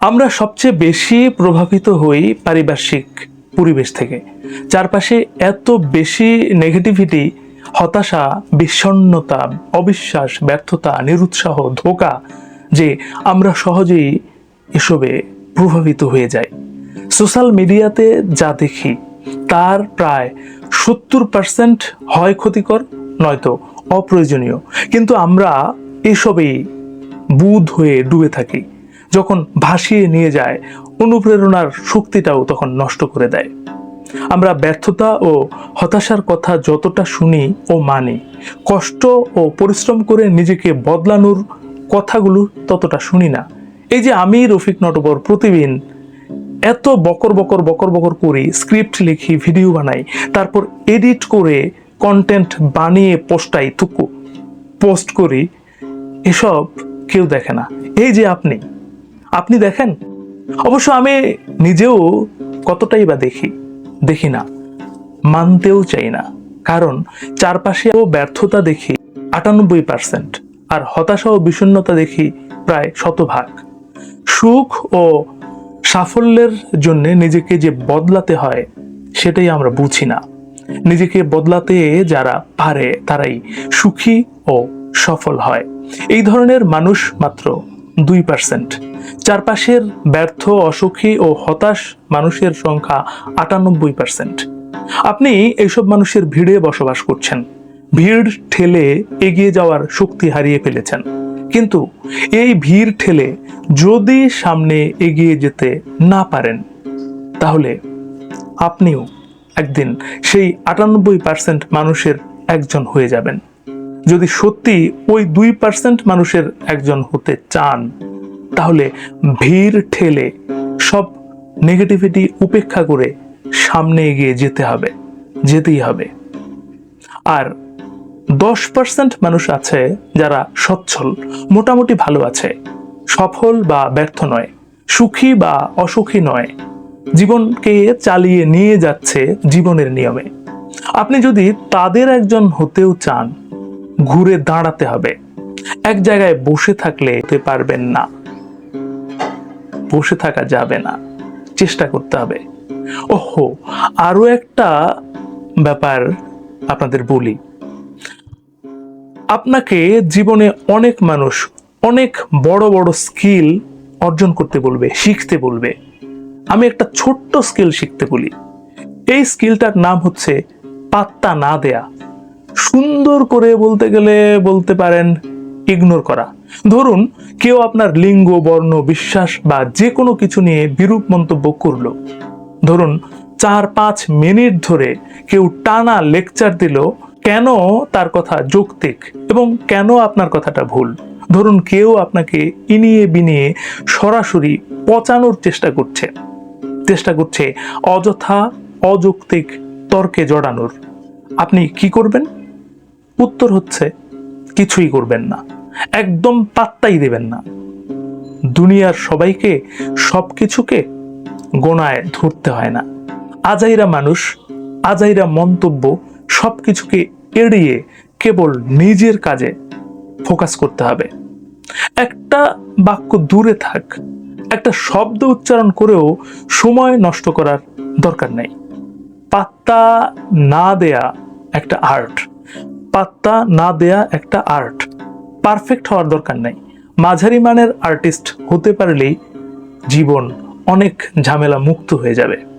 আমরা সবচেয়ে বেশি প্রভাবিত হই পারিপার্শ্বিক পরিবেশ থেকে। চারপাশে এত বেশি নেগেটিভিটি হতাশা, বিষণ্ণতা, অবিশ্বাস, ব্যর্থতা, নিরুৎসাহ, ধোকা যে আমরা সহজেই এসবে প্রভাবিত হয়ে যাই। সোশ্যাল মিডিয়াতে যা দেখি, তার প্রায় সত্তর পার্সেন্ট হয় ক্ষতিকর, নয়তো অপ্রয়োজনীয়। কিন্তু আমরা এসবেই বুধ হয়ে ডুবে থাকি। যখন ভাসিয়ে নিয়ে যায়, অনুপ্রেরণার শক্তিটাও তখন নষ্ট করে দেয়। আমরা ব্যর্থতা ও হতাশার কথা যতটা শুনি ও মানি, কষ্ট ও পরিশ্রম করে নিজেকে বদলানোর কথাগুলো ততটা শুনি না। এই যে আমি, রফিক নটবর, প্রতিদিন এত বকর বকর বকর বকর করি, স্ক্রিপ্ট লিখি, ভিডিও বানাই, তারপর এডিট করে কন্টেন্ট বানিয়ে পোস্টাই থুকু পোস্ট করি, এসব কেউ দেখে না। এই যে আপনি আপনি দেখেন? অবশ্য আমি নিজেও কতটাই বা দেখি দেখি না, মানতেও চাই না। কারণ চারপাশেও ব্যর্থতা দেখি, আটানব্বই পার্সেন্ট আর হতাশা ও বিষণ্ণতা দেখি প্রায় শতভাগ। সুখ ও সাফল্যের জন্য নিজেকে যে বদলাতে হয়, সেটাই আমরা বুঝি না। নিজেকে বদলাতে যারা পারে, তারাই সুখী ও সফল হয়। এই ধরনের মানুষ মাত্র দুই পার্সেন্ট চারপাশের ব্যর্থ, অসুখী ও হতাশ মানুষের সংখ্যা আটানব্বই পার্সেন্ট আপনি এইসব মানুষের ভিড়ে বসবাস করছেন। ভিড় ঠেলে এগিয়ে যাওয়ার শক্তি হারিয়ে ফেলেছেন। কিন্তু এই ভিড় ঠেলে যদি সামনে এগিয়ে যেতে না পারেন, তাহলে আপনিও একদিন সেই আটানব্বই পার্সেন্ট মানুষের একজন হয়ে যাবেন। যদি সত্যি ওই দুই পার্সেন্ট মানুষের একজন হতে চান, তাহলে ভিড় ঠেলে সব নেগেটিভিটি উপেক্ষা করে সামনে এগিয়ে যেতে হবে, যেতেই হবে। আর দশ পার্সেন্ট মানুষ আছে যারা সচ্ছল, মোটামুটি ভালো আছে, সফল বা ব্যর্থ নয়, সুখী বা অসুখী নয়, জীবনকে চালিয়ে নিয়ে যাচ্ছে জীবনের নিয়মে। আপনি যদি তাদের একজন হতেও চান ঘুরে দাঁড়াতে হবে। এক জায়গায় বসে থাকলে হতে পারবেন না। বসে থাকা যাবে না। চেষ্টা করতে হবে। ওহো, আরও একটা ব্যাপার আপনাদের বলি। আপনাকে জীবনে অনেক মানুষ অনেক বড় বড় স্কিল অর্জন করতে বলবে, শিখতে বলবে। আমি একটা ছোট্ট স্কিল শিখতে বলি। এই স্কিলটার নাম হচ্ছে পাত্তা না দেয়া। সুন্দর করে বলতে গেলে বলতে পারেন ইগনোর করা। ধরুন, কেউ আপনার লিঙ্গ, বর্ণ, বিশ্বাস বা যে কোনো কিছু নিয়ে বিরূপ মন্তব্য করল। ধরুন, চার পাঁচ মিনিট ধরে কেউ টানা লেকচার দিল, কেন তার কথা যৌক্তিক এবং কেন আপনার কথাটা ভুল? ধরুন, কেউ আপনাকে ইনিয়ে বিনিয়ে সরাসরি পচানোর চেষ্টা করছে। চেষ্টা করছে অযথা, অযৌক্তিক তর্কে জড়ানোর। আপনি কি করবেন? উত্তর হচ্ছে, কিছুই করবেন না। একদম পাত্তাই দেবেন না। দুনিয়ার সবাইকে সব কিছুকে গোনায় ধরতে হয় না। আজাইরা মানুষ, আজাইরা মন্তব্য সব কিছুকে এড়িয়ে কেবল নিজের কাজে ফোকাস করতে হবে। একটা বাক্য দূরে থাক, একটা শব্দ উচ্চারণ করেও সময় নষ্ট করার দরকার নেই। পাত্তা না দেয়া একটা আর্ট। পাত্তা না দেয়া একটা আর্ট। পারফেক্ট হওয়ার দরকার নাই। মাঝারি মানের আর্টিস্ট হতে পারলেই জীবন অনেক ঝামেলা মুক্ত হয়ে যাবে।